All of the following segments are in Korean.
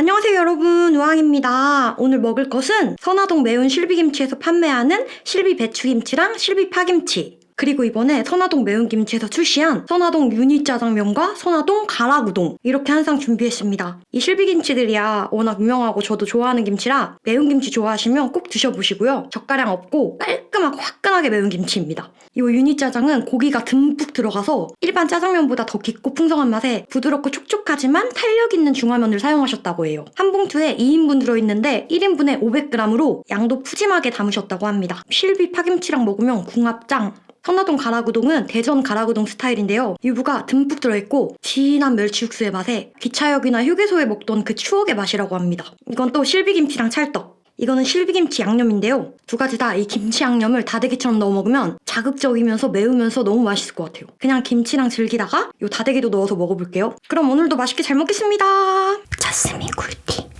안녕하세요 여러분 우왕입니다. 오늘 먹을 것은 선화동 매운 실비김치에서 판매하는 실비 배추김치랑 실비 파김치 그리고 이번에 선화동 매운김치에서 출시한 선화동 유니짜장면과 선화동 가락우동 이렇게 한 상 준비했습니다. 이 실비김치들이야 워낙 유명하고 저도 좋아하는 김치라 매운김치 좋아하시면 꼭 드셔보시고요. 젓가락 없고 깔끔하고 화끈하게 매운 김치입니다. 이 유니짜장은 고기가 듬뿍 들어가서 일반 짜장면보다 더 깊고 풍성한 맛에 부드럽고 촉촉하지만 탄력 있는 중화면을 사용하셨다고 해요. 한 봉투에 2인분 들어있는데 1인분에 500g으로 양도 푸짐하게 담으셨다고 합니다. 실비 파김치랑 먹으면 궁합 짱! 선화동 가라구동은 대전 가라구동 스타일인데요. 유부가 듬뿍 들어있고 진한 멸치 육수의 맛에 기차역이나 휴게소에 먹던 그 추억의 맛이라고 합니다. 이건 또 실비김치랑 찰떡. 이거는 실비김치 양념인데요. 두 가지 다 이 김치 양념을 다대기처럼 넣어 먹으면 자극적이면서 매우면서 너무 맛있을 것 같아요. 그냥 김치랑 즐기다가 요 다대기도 넣어서 먹어볼게요. 그럼 오늘도 맛있게 잘 먹겠습니다. 자스미 굴티.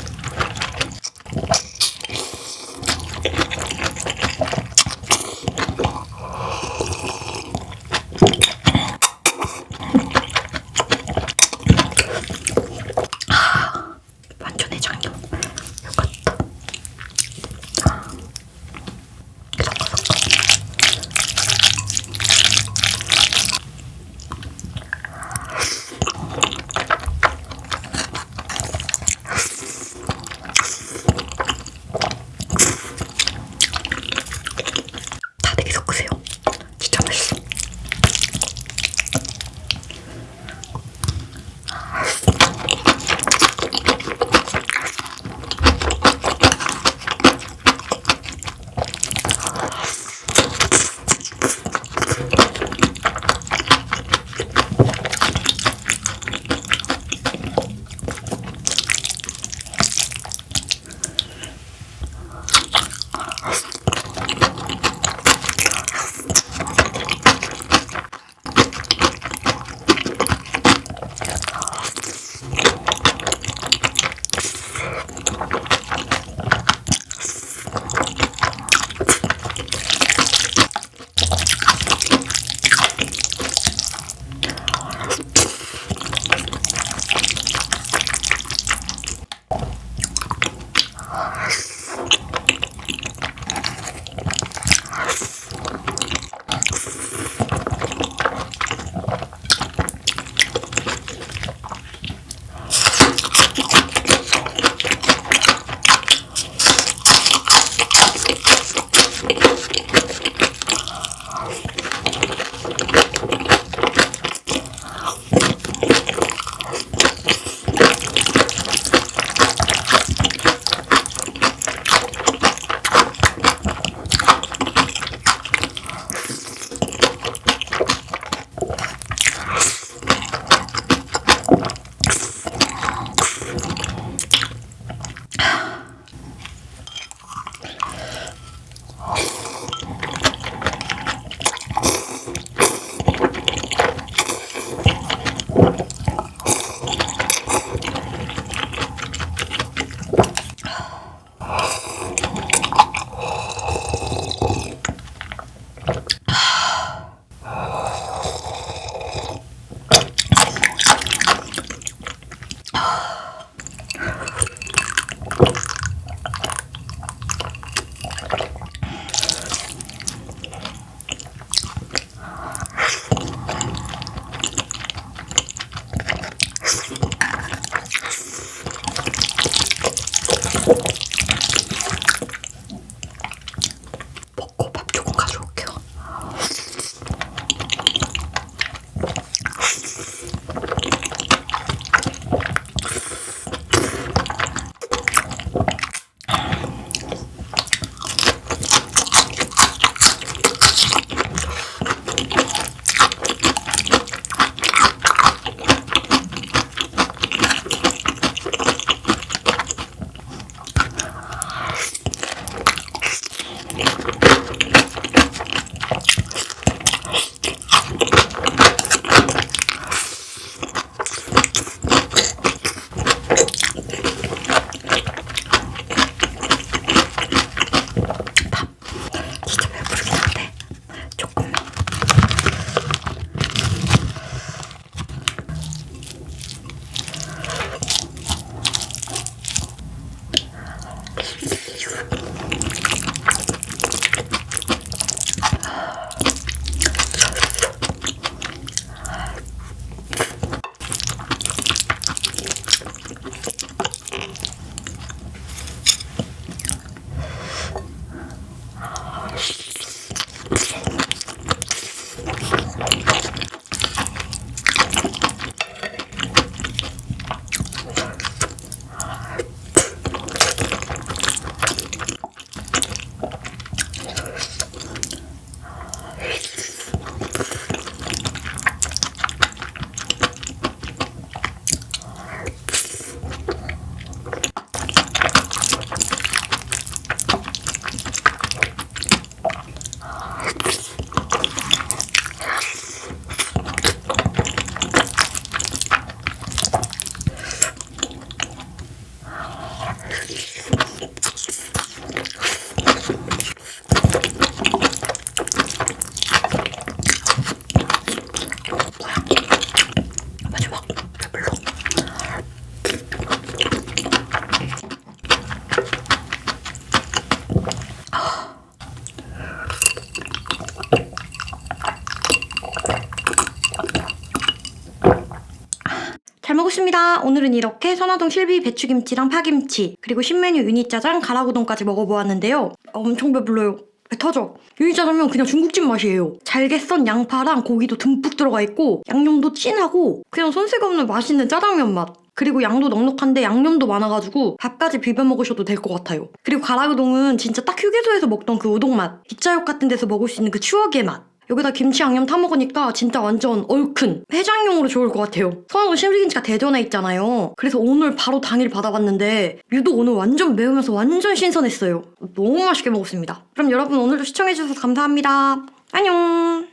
오늘은 이렇게 선화동 실비 배추김치랑 파김치 그리고 신메뉴 유니짜장 가라구동까지 먹어보았는데요. 엄청 배불러요. 배 터져. 유니짜장면 그냥 중국집 맛이에요. 잘게 썬 양파랑 고기도 듬뿍 들어가 있고 양념도 진하고 그냥 손색 없는 맛있는 짜장면 맛. 그리고 양도 넉넉한데 양념도 많아가지고 밥까지 비벼 먹으셔도 될 것 같아요. 그리고 가라우동은 진짜 딱 휴게소에서 먹던 그 우동 맛, 기차역 같은 데서 먹을 수 있는 그 추억의 맛. 여기다 김치 양념 타 먹으니까 진짜 완전 얼큰 해장용으로 좋을 것 같아요. 선화동 실비김치가 대전에 있잖아요. 그래서 오늘 바로 당일 받아봤는데 유독 오늘 완전 매우면서 완전 신선했어요. 너무 맛있게 먹었습니다. 그럼 여러분 오늘도 시청해주셔서 감사합니다. 안녕.